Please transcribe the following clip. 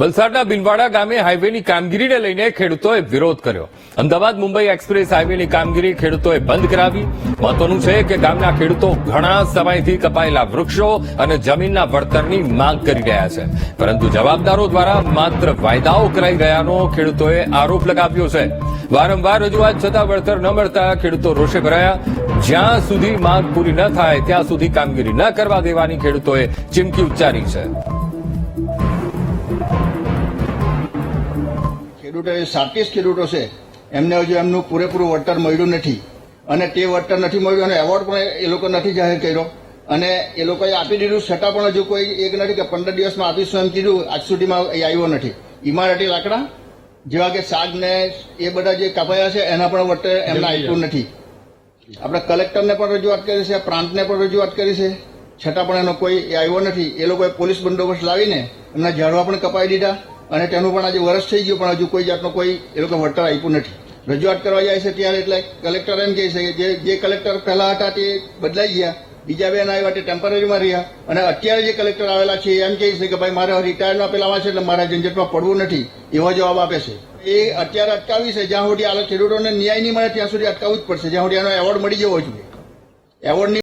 વલસાડના બિલવાડા ગામે હાઈવેની કામગીરીને લઈને ખેડૂતોએ વિરોધ કર્યો. અમદાવાદ મુંબઈ એક્સપ્રેસ હાઈવેની કામગીરી ખેડૂતોએ બંધ કરાવી. મહત્વનું છે કે ગામના ખેડૂતો ઘણા સમયથી કપાયેલા વૃક્ષો અને જમીનના વળતરની માંગ કરી રહ્યા છે. પરંતુ જવાબદારો દ્વારા માત્ર વાયદાઓ કરાઈ રહ્યાનો ખેડૂતોએ આરોપ લગાવ્યો છે. વારંવાર રજૂઆત છતાં વળતર ન મળતા ખેડૂતો રોષે ભરાયા. જ્યાં સુધી માંગ પૂરી ન થાય, ત્યાં સુધી કામગીરી ન કરવા દેવાની ખેડૂતોએ ચીમકી ઉચ્ચારી છે. ખેડૂતો એ સાતીસ ખેડૂતો છે એમને હજુ એમનું પૂરેપૂરું વળતર મળ્યું નથી. અને તે વળતર નથી મળ્યું અને એવોર્ડ પણ એ લોકો નથી જાહેર કર્યો. અને એ લોકોએ આપી દીધું છતાં પણ હજુ કોઈ એક નથી કે પંદર દિવસમાં આપીશું એમ કીધું આજ સુધીમાં એ આવ્યો નથી. ઇમારતી લાકડા જેવા કે શાક ને એ બધા જે કપાયા છે એના પણ વળતર એમને આપ્યું નથી. આપણે કલેક્ટરને પણ રજૂઆત કરી છે પ્રાંતને પણ રજૂઆત કરી છે છતાં પણ એનો કોઈ આવ્યો નથી. એ લોકોએ પોલીસ બંદોબસ્ત લાવીને એમના ઝાડવા પણ કપાઈ દીધા. અને તેનું પણ આજે વરસ થઈ ગયું, પણ હજુ કોઈ જાતનો કોઈ એ લોકો વળતર આપ્યું નથી. રજૂઆત કરવા જાય છે ત્યારે એટલે કલેક્ટર એમ કહે છે કે જે કલેક્ટર પહેલા હતા તે બદલાઈ ગયા, બીજા બેન આવ્યા તે ટેમ્પરરીમાં રહ્યા, અને અત્યારે જે કલેક્ટર આવેલા છે એમ કહે છે કે ભાઈ મારે રિટાયરમાં પેલામાં છે એટલે મારા ઝંઝટમાં પડવું નથી, એવો જવાબ આપે છે. એ અત્યારે અટકાવી છે, જ્યાં સુધી આ ખેડૂતોને ન્યાય નહીં મળે ત્યાં સુધી અટકાવવું જ પડશે, જ્યાં સુધી એનો એવોર્ડ મળી જવો જોઈએ. એવોર્ડની